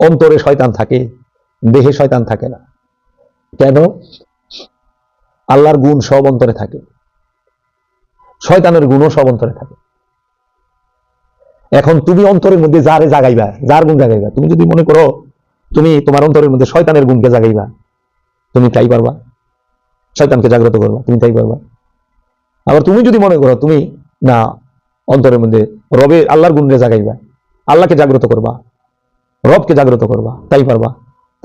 অন্তরে শয়তান থাকে, দেহে শয়তান থাকে না। কেন? আল্লাহর গুণ সব অন্তরে থাকে। শয়তানের গুণও সব অন্তরে থাকে। এখন তুমি অন্তরের মধ্যে যারে জাগাইবা, যার গুণ জাগাইবা? তুমি যদি মনে করো, তুমি তোমার অন্তরের মধ্যে শয়তানের গুণকে জাগাইবা, তুমি তাই পারবা। শয়তানকে জাগ্রত করবা, তুমি তাই পারবা। আবার তুমি যদি মনে করো, তুমি না, অন্তরের মধ্যে রবে আল্লাহর গুণকে জাগাইবা, আল্লাহকে জাগ্রত করবা রবকে জাগ্রত করবা, তাই পারবা।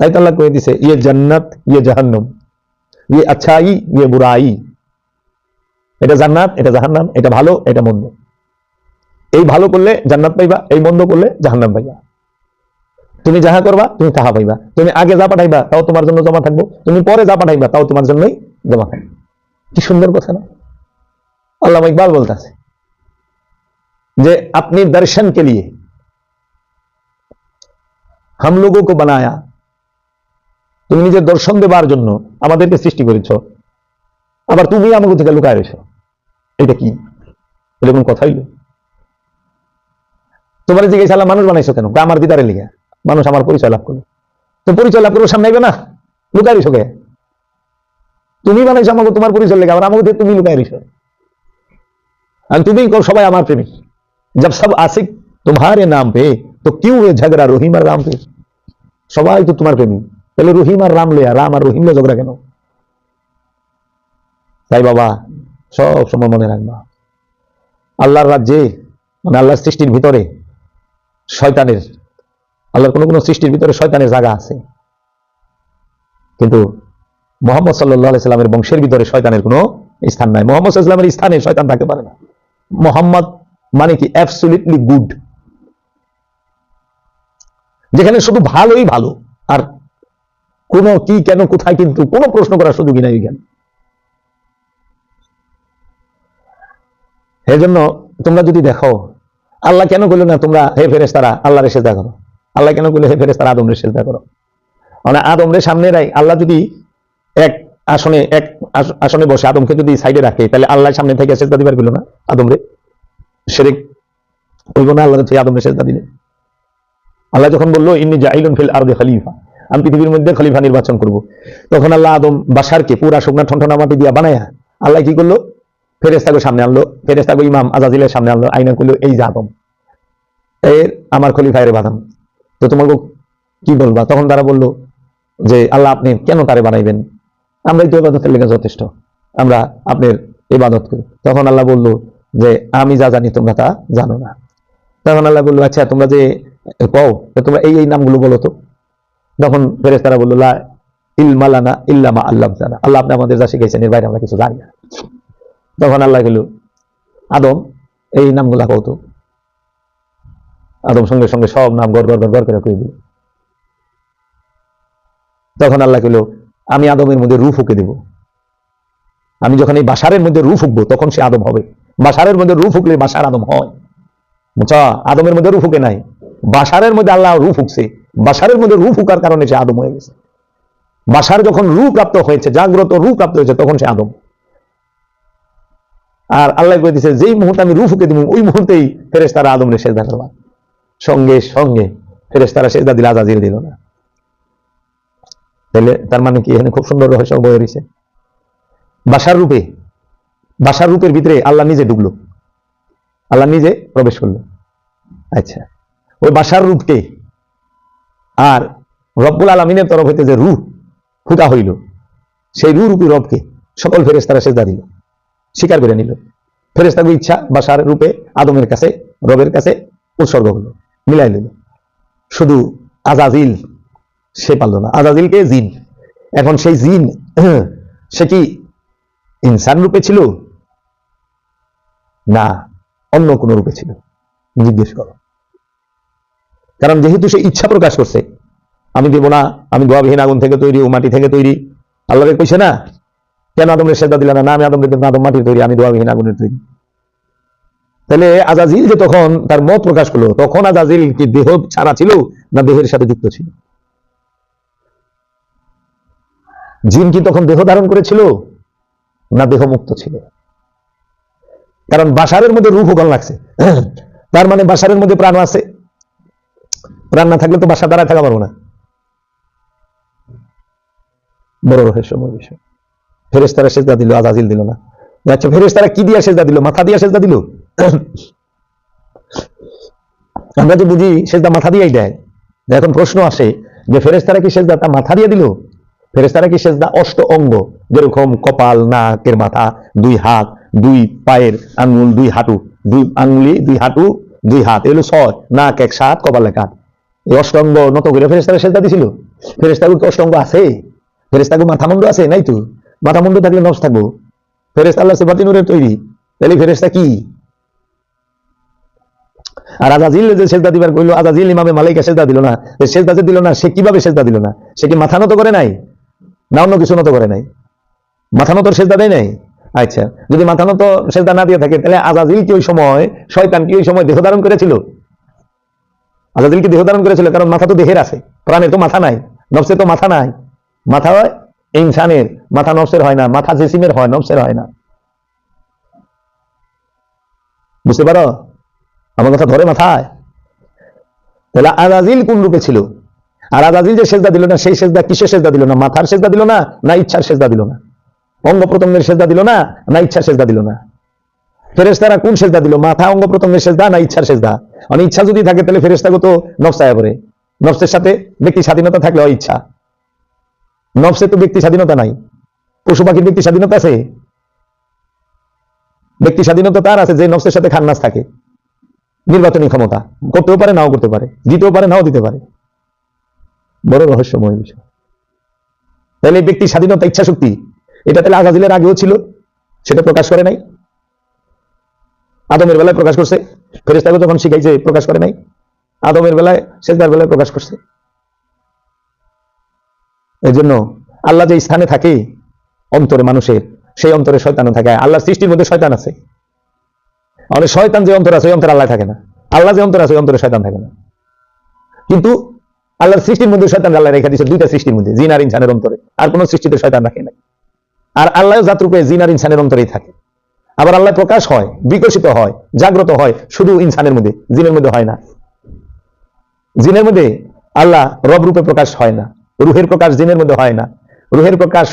তাই তাল্লা আল্লাহ করে দিছে ইয়ে জান্নাত ইয়ে জাহান্নম। ইয়ে আচ্ছাই ইয়ে বুড়াই এটা জান্নাত, এটা জাহান্নাম, এটা ভালো, এটা মন্দ। এই ভালো করলে জান্নাত পাইবা, এই মন্দ করলে জাহান্নাম পাইবা। তুমি যাহা করবা, তুমি তাহা পাইবা। তুমি আগে যা পাঠাইবা, তাও তোমার জন্য জমা থাকব। তুমি পরে যা পাঠাইবা, তাও তোমার জন্যই জমা থাকবে। কি সুন্দর কথা না? আল্লাহ ইকবাল বলতে আছে যে, আপনি দর্শনকে লিয়ে হাম লোগোকে বানায়া তুমি নিজের দর্শন দেবার জন্য আমাদেরকে সৃষ্টি করেছ। আবার তুমি আমাকে থেকে লুকায় রয়েছ এটা কি? এরকম কথাই তোমার জিজ্ঞাসা মানুষ বানাইছো কেন? আমার দিদারে লিখা মানুষ আমার পরিচয় লাভ করল। তো পরিচয় লাভ করব সামনে আইবে না? লুকায় রয়েছ কে? তুমি বানাইছো আমাকে, তোমার পরিচয় লেগে, আবার আমাকে তুমি লুকায় রয়েছ আর তুমি সবাই আমার প্রেমিক। জব সব আসিক তোমার নাম পে, তো কিউ ঝগড়া রহিমার নাম পেয়ে সবাই তো তোমার প্রেমী। তাহলে রহিম আর রাম লে রাম আর রহিম লে ঝগড়া কেন? তাই বাবা, সব সময় মনে রাখবা। আল্লাহর রাজ্যে মানে আল্লাহর সৃষ্টির ভিতরে শয়তানের, আল্লাহর কোনো কোনো সৃষ্টির ভিতরে শয়তানের জায়গা আছে। কিন্তু মোহাম্মদ সাল্লাহ সাল্লামের বংশের ভিতরে শয়তানের কোনো স্থান নাই। মোহাম্মদ সাল্লামের স্থানে শয়তান থাকতে পারে না। মোহাম্মদ মানে কি অ্যাবসুলিটলি গুড যেখানে শুধু ভালোই ভালো। আর কোন কি কেন, কোথায় কিন্তু কোনো প্রশ্ন করার সুযোগই নাই ওইখানে। এই জন্য তোমরা যদি দেখো, আল্লাহ কেন বলল না তোমরা হে ফেরেস তারা আল্লাহর সেজদা করো? আল্লাহ কেন বলল হে ফেরেস তারা আদমের সেজদা করো? মানে আদমরে সামনে রাই আল্লাহ যদি এক আসনে, এক আস- আসনে বসে আদমকে যদি সাইডে রাখে, তাহলে আল্লাহ সামনে থেকে সেজদা দিবার পেল না আদমরে? শেরেক হইব না, আল্লাহ আদমরে সেজদা দিলে আল্লাহ যখন বলল, ইন্নি জাইলুন ফিল আরদে খলিফা আমি পৃথিবীর মধ্যে খলিফা নির্বাচন করব। তখন আল্লাহ আদম বাসারকে পুরা শুকনা ঠনঠনা মাটি দিয়া বানায়া, আল্লাহ কি করল? ফেরেস্তাকে সামনে আনলো ফেরেস্তাকে ইমাম আজাজিলের সামনে আনলো আইনা করল, এই যে আদম, এর আমার খলিফায়ের বাদাম তো তোমাকে কি বলবা? তখন তারা বলল যে, আল্লাহ, আপনি কেন তারে বানাইবেন? আমরা তো ইবাদতের লেগে যথেষ্ট। আমরা আপনার ইবাদত করি। তখন আল্লাহ বলল যে, আমি যা জানি তোমরা তা জানো না। তখন আল্লাহ বলল আচ্ছা তোমরা যে কও তোমরা এই এই নামগুলো বলো তো। তখন ফেরেস্তারা বলল, লা ইলমালানা ইল্লামা আল্লাহ আল্লাহ আপনি আমাদের যা শিখাইছেন এর বাইরে আমরা কিছু জানি না। তখন আল্লাহ গেল আদম, এই নামগুলা কও তো। আদম সঙ্গে সঙ্গে সব নাম গড় গড় গড় করে কয়ে দিল। তখন আল্লাহ কইল, আমি আদমের মধ্যে রূপ ফুকে দেব। আমি যখন এই বাসারের মধ্যে রূপ ফুকবো তখন সে আদম হবে। বাসারের মধ্যে রূপ ফুকলে বাসার আদম হয়। বুঝছা? আদমের মধ্যে রূপ ফুকে নাই। বাসারের মধ্যে আল্লাহ রূপ ফুকছে বাসারের মধ্যে রূপ ফুকার কারণে সে আদম হয়ে গেছে। বাসার যখন রূপ প্রাপ্ত হয়েছে, জাগ্রত রূপ প্রাপ্ত হয়েছে, তখন সে আদম। আর আল্লাহ করে দিছে, যেই মুহূর্তে আমি রূপ ফুকে দিব, ওই মুহূর্তেই ফেরেস তারা আদমরে সেজদা করবা সঙ্গে সঙ্গে ফেরেস তারা সেজদা দিল আজাজির দিল না। তাহলে তার মানে কি? এখানে খুব সুন্দর রহস্য বয়ে রয়েছে বাসার রূপে বাসার রূপের ভিতরে আল্লাহ নিজে ঢুকলো আল্লাহ নিজে প্রবেশ করল। আচ্ছা। ওই বাসার রূপকে আর রব্বুল আলমিনের তরফ হইতে যে রূপ ফুটা হইল, সেই রু রূপী রবকে সকল ফেরেস্তারা সেজদা দিল, স্বীকার করে নিল। ফেরেস্তার ইচ্ছা বাসার রূপে আদমের কাছে, রবের কাছে উৎসর্গ হলো, মিলাই নিল শুধু আজাজিল সে পারল না, আজাজিলকে জিন। এখন সেই জিন, সে কি ইনসান রূপে ছিল? না, অন্য কোনো রূপে ছিল। জিজ্ঞেস করো। কারণ যেহেতু সে ইচ্ছা প্রকাশ করছে আমি দেব না আমি দোয়াবিহীন আগুন থেকে তৈরি ও মাটি থেকে তৈরি। আল্লাহকে কইছে না কেন আদমের সেদা দিলে না আমি আদমকে দেব না, আদম মাটির তৈরি আমি দোয়াবিহীন আগুনের তৈরি। তাহলে আজাজিল যে তখন তার মত প্রকাশ করল তখন আজাজিল কি দেহ ছাড়া ছিল না দেহের সাথে যুক্ত ছিল? জিন কি তখন দেহ ধারণ করেছিল না দেহ মুক্ত ছিল? কারণ বাসারের মধ্যে রূপ ওখান লাগছে। তার মানে বাসারের মধ্যে প্রাণ আছে রান্না থাকলে তো বাসা দাঁড়ায় থাকা পারব না। বড় রহস্যময় বিষয়। ফেরেস্তারা সেজদা দিল, আজাজিল দিল না। আচ্ছা ফেরেস্তারা কি দিয়া সেজদা দিল? মাথা দিয়া সেজদা দিল? আমরা তো বুঝি সেজদা মাথা দিয়েই দেয়। এখন প্রশ্ন আসে যে ফেরেস্তারা কি সেজদাটা মাথা দিয়ে দিল? ফেরেস্তারা কি সেজদা অষ্ট অঙ্গ? যেরকম কপাল, নাকের মাথা, দুই হাত, দুই পায়ের আঙ্গুল, দুই হাঁটু, দুই আঙ্গুলি, দুই হাঁটু, দুই হাত। এগুলো ছয়। নাক এক সাত, কপাল এক হাত এই অষ্টঙ্গ নত করে ফেরেস্তারা সেজদা দিছিল। ফেরেস্তাগুলো তো অষ্টঙ্গ আছে? ফেরেস্তাগু মাথা মুন্ডু আছে? নাই তো। মাথা মুন্ডু থাকলে নষ্ট থাকব। ফেরেস্তা আল্লাহ সেবাতি নূরের তৈরি। তাহলে ফেরেস্তা কি? আর আজাজিল যে সেজদা দিবার কইলো, আজাজিল ইমামে মালিকা সেজদা দিল না। সেজদা যে দিল না, সে কীভাবে সেজদা দিল না? সে কি মাথা নত করে নাই? না অন্য কিছু নত করে নাই? মাথা নত সেজদা দেয় নাই? আচ্ছা যদি মাথা নত সেজদা না দিয়ে থাকে, তাহলে আজাজিল কি ওই সময়, শয়তান কি ওই সময় দেহ ধারণ করেছিল? আজাদিল কি দেহ ধারণ করেছিল কারণ মাথা তো দেহের আছে, প্রাণের তো মাথা নাই, নফসের তো মাথা নাই। মাথা হয় ইনসানের, মাথা নফসের হয় না, মাথা জেসিমের হয়, নফসের হয় না। বুঝতে পারো? আমার কথা ধরে মাথায়। তাহলে আজাজিল কোন রূপে ছিল? আর আজাজিল যে সেজদা দিল না, সেই সেজদা কিসের সেজদা দিল না? মাথার সেজদা দিল না না ইচ্ছার সেজদা দিল না? অঙ্গ প্রত্যঙ্গের সেজদা দিল না না ইচ্ছার সেজদা দিল না? ফেরেস্তারা কোন সেজদা দিল? মাথা অঙ্গ প্রত্যঙ্গের সেজদা না ইচ্ছার সেজদা? মানে ইচ্ছা যদি থাকে, তাহলে ফেরেস্তাকে তো নফসায় পড়ে। নফসের সাথে ব্যক্তি স্বাধীনতা থাকলে ইচ্ছা নফসে তো ব্যক্তি স্বাধীনতা নাই। পশু পাখির ব্যক্তি স্বাধীনতা আছে? ব্যক্তি স্বাধীনতা তার আছে যে নফসের সাথে খান্নাস থাকে। নির্বাচনী ক্ষমতা। করতেও পারে, নাও করতে পারে। দিতেও পারে, নাও দিতে পারে। বড় রহস্যময় বিষয়। তাহলে ব্যক্তি স্বাধীনতা ইচ্ছা শক্তি এটা তাহলে আজাজিলের আগেও ছিল, সেটা প্রকাশ করে নাই। আদমের বেলায় প্রকাশ করছে। ফেরেস্তাকে যখন শিখাইছে, প্রকাশ করে নাই, আদমের বেলায় শেষদার বেলায় প্রকাশ করছে। এই জন্য আল্লাহ যে স্থানে থাকে, অন্তরে মানুষের, সেই অন্তরে শয়তানও থাকে। আল্লাহর সৃষ্টির মধ্যে শয়তান আছে। আমাদের শয়তান যে অন্তর আছে, ওই অন্তরে আল্লাহ থাকে না। আল্লাহ যে অন্তর আছে, ওই অন্তরে শয়তান থাকে না। কিন্তু আল্লাহর সৃষ্টির মধ্যে শয়তান আল্লাহ রেখে দিয়েছে, দুইটা সৃষ্টির মধ্যে, জিন আর ইনসানের অন্তরে। আর কোন সৃষ্টিতে শয়তান রাখে নাই। আর আল্লাহ জাতরূপে জিন আর ইনসানের অন্তরেই থাকে। আবার আল্লাহ প্রকাশ হয়, বিকশিত হয়, জাগ্রত হয়, শুধু ইনসানের মধ্যে, জিনের মধ্যে হয় না। জিনের মধ্যে আল্লাহ রব রূপে প্রকাশ হয় না, রুহের প্রকাশ জিনের মধ্যে হয় না। রুহের প্রকাশ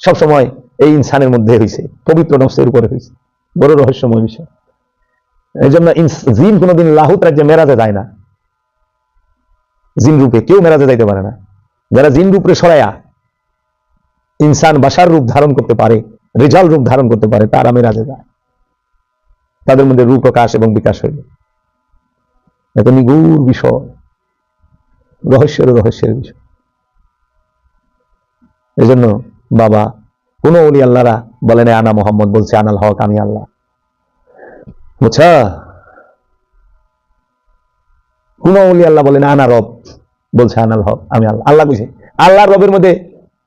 সব সময় এই ইনসানের মধ্যে হয়েছে পবিত্র নফসের উপরে হয়েছে বড় রহস্যময় বিষয়। এই জন্য জিন কোনোদিন লাহুত রাজ্যে মেরাজে যায় না। জিন রূপে কেউ মেরাজে যাইতে পারে না। যারা জিন রূপে সরায়া, ইনসান বাসার রূপ ধারণ করতে পারে রেজাল রূপ ধারণ করতে পারে, তারা মেরাজে যায় তাদের মধ্যে রূপ প্রকাশ এবং বিকাশ হইল। এত নিগুড় বিষয়, রহস্যের রহস্যের বিষয়। এই জন্য বাবা, কোন অলি আল্লাহরা বলেন, আনা মোহাম্মদ, বলছে, আনাল হক, আমি আল্লাহ। বুঝছা কোন অলি আল্লাহ বলেন, আনা রব, বলছে, আনাল হক, আমি আল্লাহ। আল্লাহ বুঝে। আল্লাহ রবের মধ্যে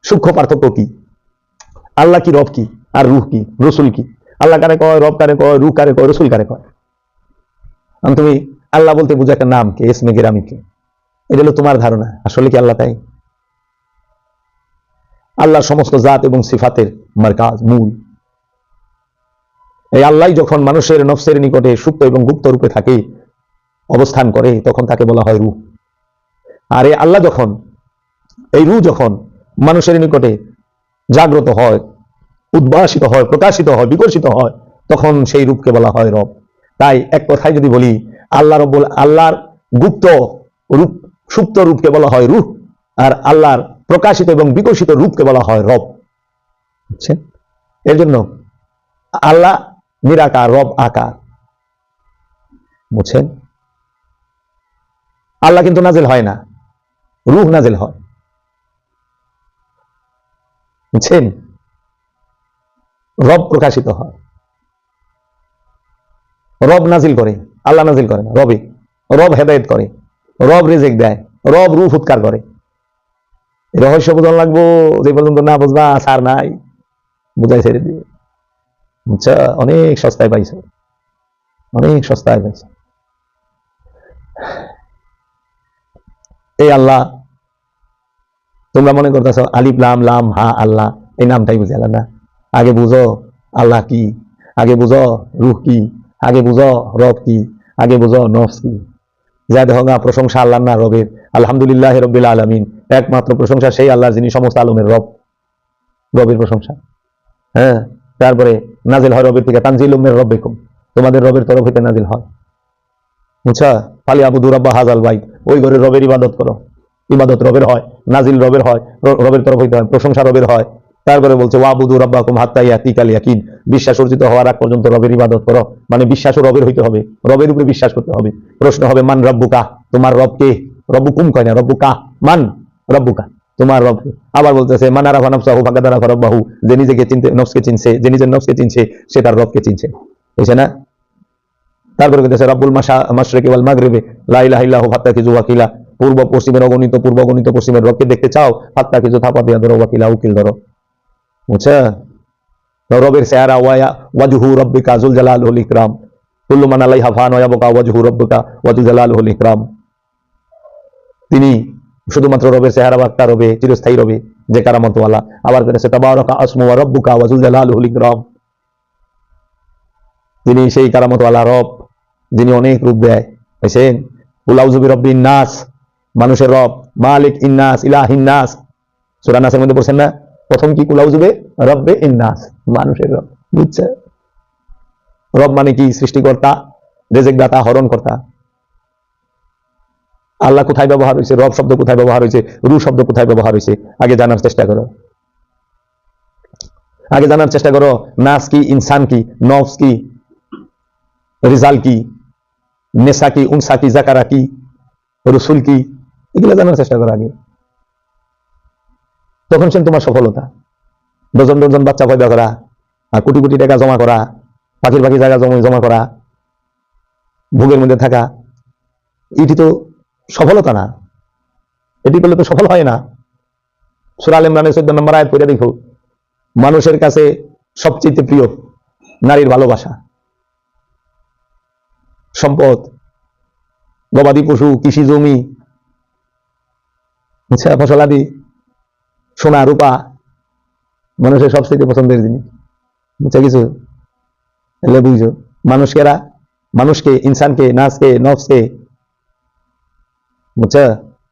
সূক্ষ্ম পার্থক্য কি? আল্লাহ কি রব কি? আর রুহ কি? রসুল কি? আল্লাহ কারে কয়, রব কারে কয়, রুহ কারে কয়, রসুল কারে কয়? আমি, তুমি আল্লাহ বলতে বুঝো একটা নাম কে এসমে গেরামি কে? এটা হলো তোমার ধারণা, আসলে কি আল্লাহ তাই? আল্লাহর সমস্ত জাত এবং সিফাতের মার্কাজ, মূল। এই আল্লাহ যখন মানুষের নফসের নিকটে সুপ্ত এবং গুপ্ত রূপে থাকে, অবস্থান করে, তখন তাকে বলা হয় রূহ। আর এই আল্লাহ যখন, এই রূহ যখন মানুষের নিকটে জাগ্রত হয় উদ্ভাসিত হয়, প্রকাশিত হয়, বিকশিত হয়, তখন সেই রূপকে বলা হয় রব। তাই এক কথায় যদি বলি, আল্লাহ রব আল্লাহর গুপ্ত রূপ, সুপ্ত রূপকে বলা হয় রূহ, আর আল্লাহর প্রকাশিত এবং বিকশিত রূপকে বলা হয় রব। বুঝছেন? এর জন্য আল্লাহ নিরাকার, রব আকার। বুঝছেন? আল্লাহ কিন্তু নাজেল হয় না, রূহ নাজেল হয়। বুঝছেন? রব প্রকাশিত হয়। রব নাজিল করে, আল্লাহ নাজিল করে রবে রব হেদায়েত করে, রব রেজেক দেয়, রব রূপ উৎকার করে। রহস্য বোঝান লাগবো, যে পর্যন্ত না বুঝবা সার নাই। বুঝাই ছেড়ে দিয়ে। বুঝছা অনেক সস্তায় পাইছে। অনেক সস্তায় পাইছে। এই আল্লাহ, তোমরা মনে করতেছ আলিফ, লাম লাম, হা, আল্লাহ, এই নামটাই বুঝে আল্লাহ না? আগে বুঝো আল্লাহ কি? আগে বুঝো রুহ কি? আগে বুঝো রব কি? আগে বুঝো নফস কি? দেখো না, প্রশংসা আল্লাহ না রবের। আলহামদুলিল্লাহ রব্বিল আলমিন। একমাত্র প্রশংসা সেই আল্লাহ যিনি সমস্ত আলমের রব। রবের প্রশংসা। হ্যাঁ? তারপরে নাজিল হয় রবের থেকে, তানজিল উম্মের রব বেকুম তোমাদের রবের তরফ হইতে নাজিল হয়। বুঝছা? ফালি আবুদুর রব্বা হাজাল বাইক ওই ঘরে রবের ইবাদত করো। ইবাদত রবের হয়, নাজিল রবের হয় রবের তরফ হইতে হয়, প্রশংসা রবের হয়। তারপরে বলছে, ওয়াবুদু রব্বাকুম হাত্তা ইয়াতিকাল ইয়াকিন। বিশ্বাস অর্জিত হওয়ার আগ পর্যন্ত রবের ইবাদত করো। মানে বিশ্বাসও রবের হইতে হবে। রবের উপরে বিশ্বাস করতে হবে। প্রশ্ন হবে, মান রব্বুকা? তোমার রব কে রব্বুকুম কয় না? রব্বুকা? মান রব্বুকা? তোমার রব আবার বলতেছে মানারা ফানাফসাহু ফাকাদারা ফারাব্বাহু যে নিজেকে চিনতে, নফসকে চিনছে, যে নিজের নফসকে চিনছে, সে তার রবকে চিনছে। বুঝছে না? তারপরে বলতেছে, রব্বুল মাশা, মাশরিকি ওয়াল মাগরিবি। লা ইলাহা ইল্লাহু ফাত্তাকিজু ওয়াকিলা। পূর্ব পশ্চিমের অগণিত, পূর্ব অগণিত পশ্চিমের রবকে দেখতে চাও ফাত্তাকিজু থাপা দিয়া ধরো, ওয়াকিলা, উকিল ধরো। রবের ওয়াজহু রব্বিকা জুল জালালুল ইকরাম কুল্লু মান আলাইহা ফান ওয়া ইয়াবকা ওয়াজহু রব্বিকা ওয়াজুল জালালুল ইকরাম তিনি শুধুমাত্র রবের চেহারা বাক্তা রবে, চিরস্থায়ী রবে, যে কারামতওয়ালা। আবার করেছে তাবারাকা আসমু ওয়া রব্বুকা ওয়াজুল জালালুল ইকরাম। তিনি সেই কারামতওয়ালা রব, যিনি অনেক রূপ দেয়। বুঝছেন? উলাউজুবি রব্বি নাস, মানুষের রব। মালিক ইন্নাস ইলাহ ইন্নাস সুরা নাসের মধ্যে পড়ছেন না? প্রথম কি কুলাউজুবে রব্বে ইন্নাস, মানুষের রব, বুঝছে? রব মানে কি? সৃষ্টিকর্তা রেজেক দাতা হরণ কর্তা। আল্লাহ কোথায় ব্যবহার হয়েছে? রব শব্দ কোথায় ব্যবহার হয়েছে? রু শব্দ কোথায় ব্যবহার হয়েছে? আগে জানার চেষ্টা করো। আগে জানার চেষ্টা করো, নাস কি, ইনসান কি, নফস কি, রিজাল কি, নেশা কি, উনসা কি, জাকারা কি, রসুল কি, এগুলো জানার চেষ্টা করো আগে। তখন সে তোমার সফলতা। ডজন ডজন বাচ্চা পয়দা করা আর কোটি কোটি টাকা জমা করা, পাখির পাখি জায়গা জমা জমা করা, ভোগের মধ্যে থাকা, এটি তো সফলতা না। এটি করলে তো সফল হয় না। সুরাল ইমরানের চোদ্দ নম্বর আয়াত করে দেখো, মানুষের কাছে সবচেয়ে প্রিয় নারীর ভালোবাসা। সম্পদ, গবাদি পশু, কৃষি জমি ফসলাদি সোনা, রূপা, মানুষের সবচেয়ে পছন্দের জিনিস। বুঝছে কিছু এলে বুঝছ? মানুষকেরা মানুষকে, ইনসানকে, নাচকে, নফসকে, বুঝছে?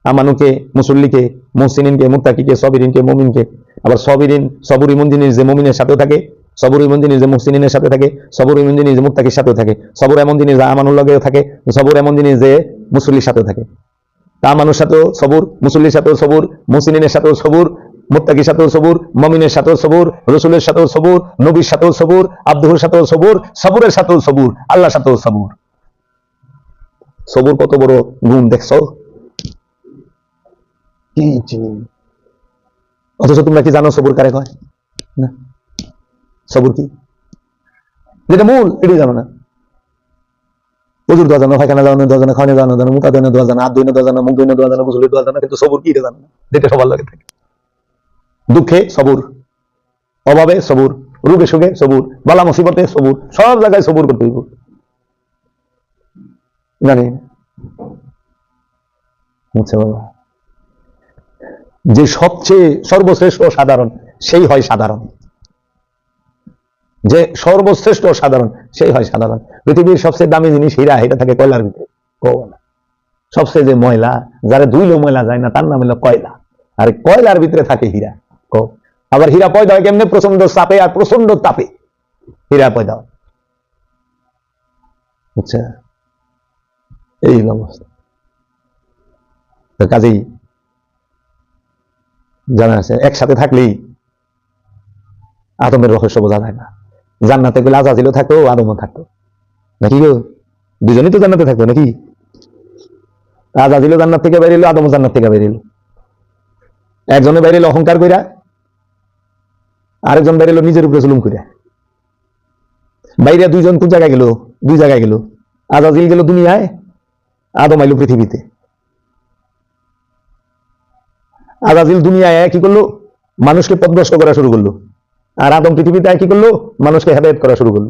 আমানুকে, মুসল্লিকে, মুহসিনিনকে, মুত্তাকিকে, সবিরিনকে, মমিনকে। আবার সবিরিন সবুর ইমন যে মমিনের সাথেও থাকে সবুর ইমন জিনিস যে মুহসিনের সাথে থাকে সবুর ইমন জিনিস যে মুত্তাকির সাথেও থাকে সবুর এমন জিনিস যা আমানুর লগেও থাকে সবুর এমন জিনিস যে মুসল্লির সাথেও থাকে। তা মানুষ সাথেও সবুর, মুসল্লির সাথেও সবুর মুসিনের সাথেও সবুর মুত্তাকির সাথেও সবুর মমিনের সাথেও সবুর রসুলের সাথেও সবুর নবীর সাথেও সবুর আব্দুর সাথেও সবুর সবুরের সাথেও সবুর আল্লাহর সাথেও সবুর। সবুর কত বড় গুণ দেখছ? অথচ তোমরা কি জানো সবুর কারে কয়? না। সবুর কি? যেটা মূল এটাই জানো না। প্রচুর দেওয়া জানো পায়খানা দেওয়ানো দেওয়া জানো খাওয়ানো দেওয়ানো জানো মুখা দেওয়া জানো হাত দেওয়া জানো মুখ দেওয়া জানো গোসলে দেওয়া জানো কিন্তু সবুর কি এটা জানো না। যেটা সবার লাগে থাকে। দুঃখে সবুর, অভাবে সবুর, রোগে সুখে সবুর, বালা মুসিবতে সবুর, সব জায়গায় সবুর করতে হইব। জানি। আচ্ছা যে সবচেয়ে সর্বশ্রেষ্ঠ সাধারণ, সেই হয় সাধারণ। যে সর্বশ্রেষ্ঠ সাধারণ, সেই হয় সাধারণ। পৃথিবীর সবচেয়ে দামি জিনিস হীরা এটা থাকে কয়লার ভিতরে? কয়লা। সবচেয়ে যে ময়লা, যারা ধুইলেও ময়লা যায় না, তার নাম হলো কয়লা। আর কয়লার ভিতরে থাকে হীরা। আবার হীরা পয়দা কেমনে? প্রচণ্ড চাপে আর প্রচণ্ড তাপে। হীরা পয়দা। বুঝছে এই অবস্থা। কাজেই জানা আছে, একসাথে থাকলেই আদমের রহস্য বোঝা যায় না। জান্নাতে গেলে আজাজিলও থাকতো, আদমও থাকতো। নাকি গো? দুজনেই তো জান্নাতে থাকতো নাকি? আজাজিলও জান্নাত থেকে বেরিয়ে এলো আদমও জান্নাত থেকে বেরিয়ে এলো একজনে বেরিয়ে অহংকার কইরা আরেকজন বাইরে নিজের উপরে জুলুম করে। বাইরে দুইজন কোন জায়গায় গেল? দুই জায়গায় গেল। আজাজিল গেল দুনিয়ায়, আদম আইলো পৃথিবীতে। আজাজিল দুনিয়ায় কি করল? মানুষকে পদ্মস্ত করা শুরু করল। আর আদম পৃথিবীতে কি করল? মানুষকে হেদায়ত করা শুরু করল।